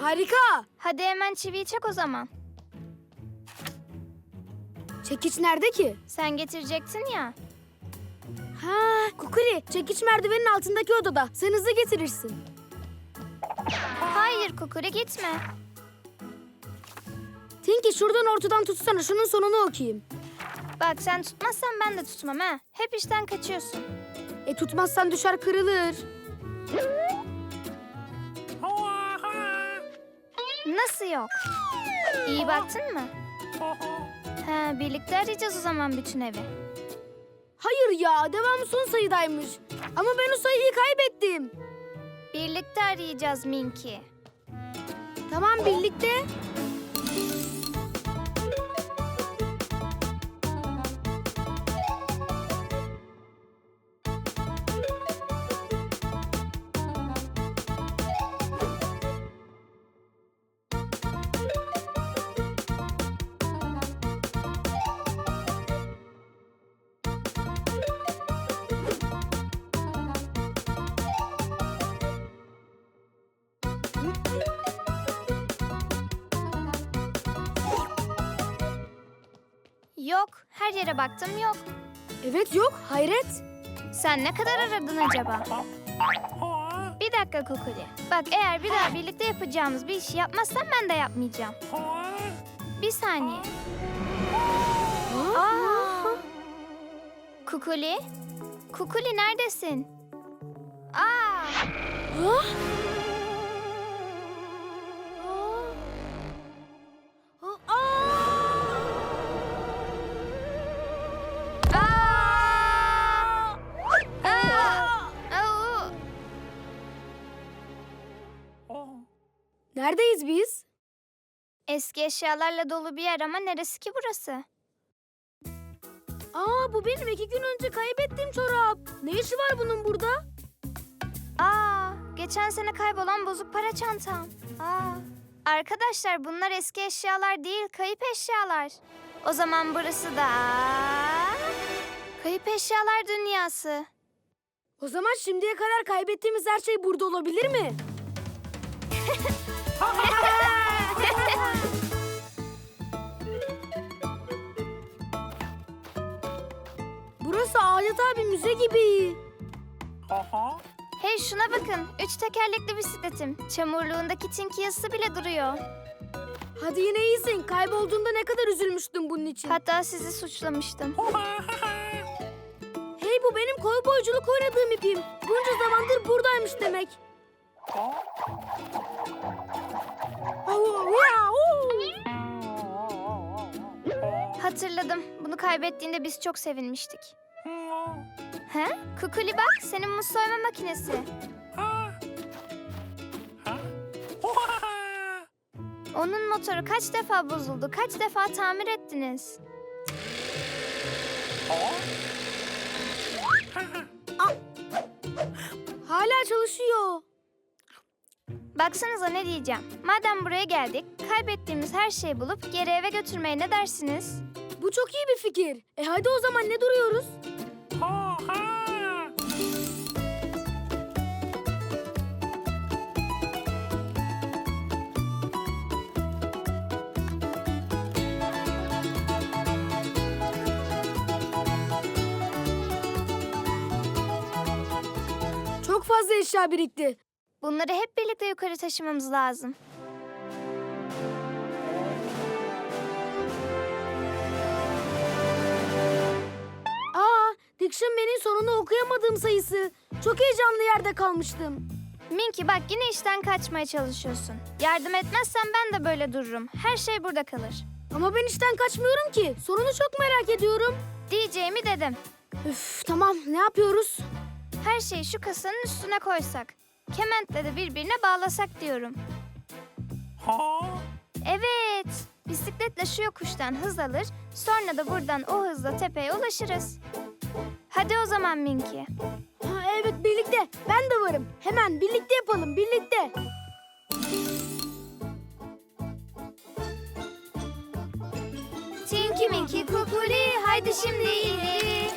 Harika. Hadi hemen çiviyi çak o zaman. Çekiç nerede ki? Sen getirecektin ya. Ha, Kukuli. Çekiç merdivenin altındaki odada. Sen hızlı getirirsin. Hayır Kukuri gitme. Tinky şuradan ortadan tutsana. Şunun sonunu okuyayım. Bak sen tutmazsan ben de tutmam ha. Hep işten kaçıyorsun. E tutmazsan düşer kırılır. Nasıl yok? İyi baktın mı? Ha, birlikte arayacağız o zaman bütün evi. Hayır ya. Devamı son sayıdaymış. Ama ben o sayıyı kaybettim. Birlikte arayacağız Minky. Tamam birlikte. Yok, her yere baktım yok. Evet yok. Hayret. Sen ne kadar aradın acaba? Bir dakika Kukuli. Bak eğer bir daha birlikte yapacağımız bir işi yapmazsan ben de yapmayacağım. Bir saniye. Aa! Kukuli? Kukuli neredesin? Aa! Neredeyiz biz? Eski eşyalarla dolu bir yer ama neresi ki burası? Aa bu benim iki gün önce kaybettiğim çorap. Ne işi var bunun burada? Aa, geçen sene kaybolan bozuk para çantam. Aa. Arkadaşlar bunlar eski eşyalar değil, kayıp eşyalar. O zaman burası da kayıp eşyalar dünyası. O zaman şimdiye kadar kaybettiğimiz her şey burada olabilir mi? Burası adeta bir müze gibi. Hey şuna bakın, üç tekerlekli bisikletim. Çamurluğundaki Tinky yazısı bile duruyor. Hadi yine iyisin. Kaybolduğunda ne kadar üzülmüştüm bunun için. Hatta sizi suçlamıştım. Hey bu benim kovboyculuk oynadığım ipim. Bunca zamandır buradaymış demek. Hatırladım, bunu kaybettiğinde biz çok sevinmiştik. He? Kukuli bak, senin muz soyma makinesi. Onun motoru kaç defa bozuldu, kaç defa tamir ettiniz? Hala çalışıyor. Baksanıza ne diyeceğim. Madem buraya geldik, kaybettiğimiz her şeyi bulup geri eve götürmeye ne dersiniz? Bu çok iyi bir fikir. E hadi o zaman ne duruyoruz? Çok fazla eşya birikti. Bunları hep birlikte yukarı taşımamız lazım. Aa, Dictionary'nin sonunu okuyamadığım sayısı. Çok heyecanlı yerde kalmıştım. Minky bak yine işten kaçmaya çalışıyorsun. Yardım etmezsen ben de böyle dururum. Her şey burada kalır. Ama ben işten kaçmıyorum ki. Sonunu çok merak ediyorum. Diyeceğimi dedim. Üf, tamam ne yapıyoruz? Her şeyi şu kasanın üstüne koysak. Kementle de birbirine bağlasak diyorum. Evet. Bisikletle şu yokuştan hız alır, sonra da buradan o hızla tepeye ulaşırız. Hadi o zaman Minky. Ha, evet birlikte. Ben de varım. Hemen birlikte yapalım birlikte. Tinky Minky Kukuli haydi şimdi ileri.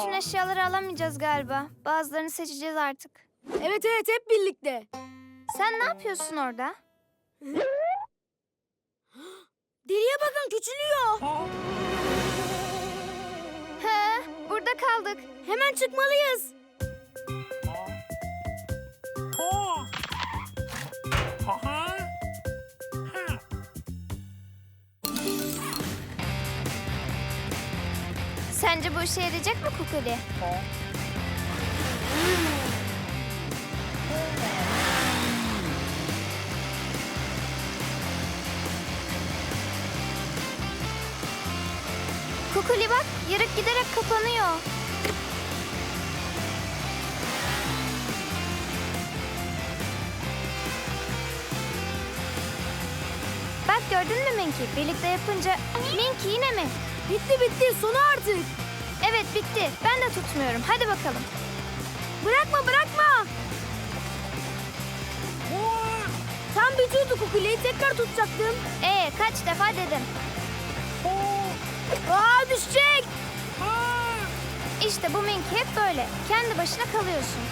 Bütün eşyaları alamayacağız galiba. Bazılarını seçeceğiz artık. Evet evet hep birlikte. Sen ne yapıyorsun orada? Deliye bakın küçülüyor. He, burada kaldık. Hemen çıkmalıyız. Sence bu işe yarayacak mı Kukuli? Kukuli bak, yarık giderek kapanıyor. Bak gördün mü Minky? Birlikte yapınca... Minky yine mi? Bitti bitti sonu artık. Evet bitti. Ben de tutmuyorum. Hadi bakalım. Bırakma bırakma. Tam bitiyordu kukuleyi tekrar tutacaktım. Ee kaç defa dedim. Aa düşecek. İşte bu Minky hep böyle. Kendi başına kalıyorsun.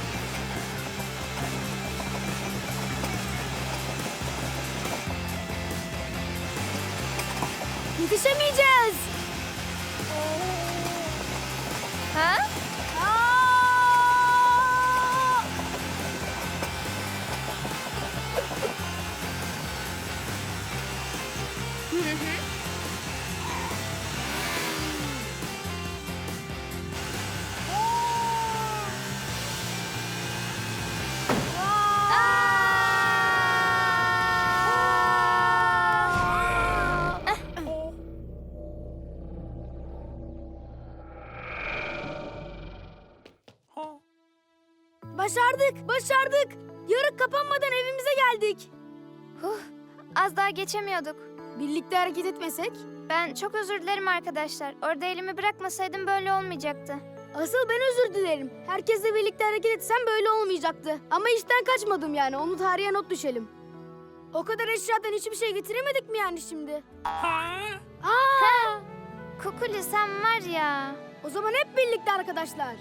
Yetişemeyeceğiz. Ha? Aa! Başardık, başardık. Yarık kapanmadan evimize geldik. Huh, az daha geçemiyorduk. Birlikte hareket etmesek? Ben çok özür dilerim arkadaşlar. Orada elimi bırakmasaydım böyle olmayacaktı. Asıl ben özür dilerim. Herkesle birlikte hareket etsem böyle olmayacaktı. Ama işten kaçmadım yani. Onu tarihe not düşelim. O kadar eşyadan hiçbir şey getiremedik mi yani şimdi? Aa! Kukuli sen var ya. O zaman hep birlikte arkadaşlar.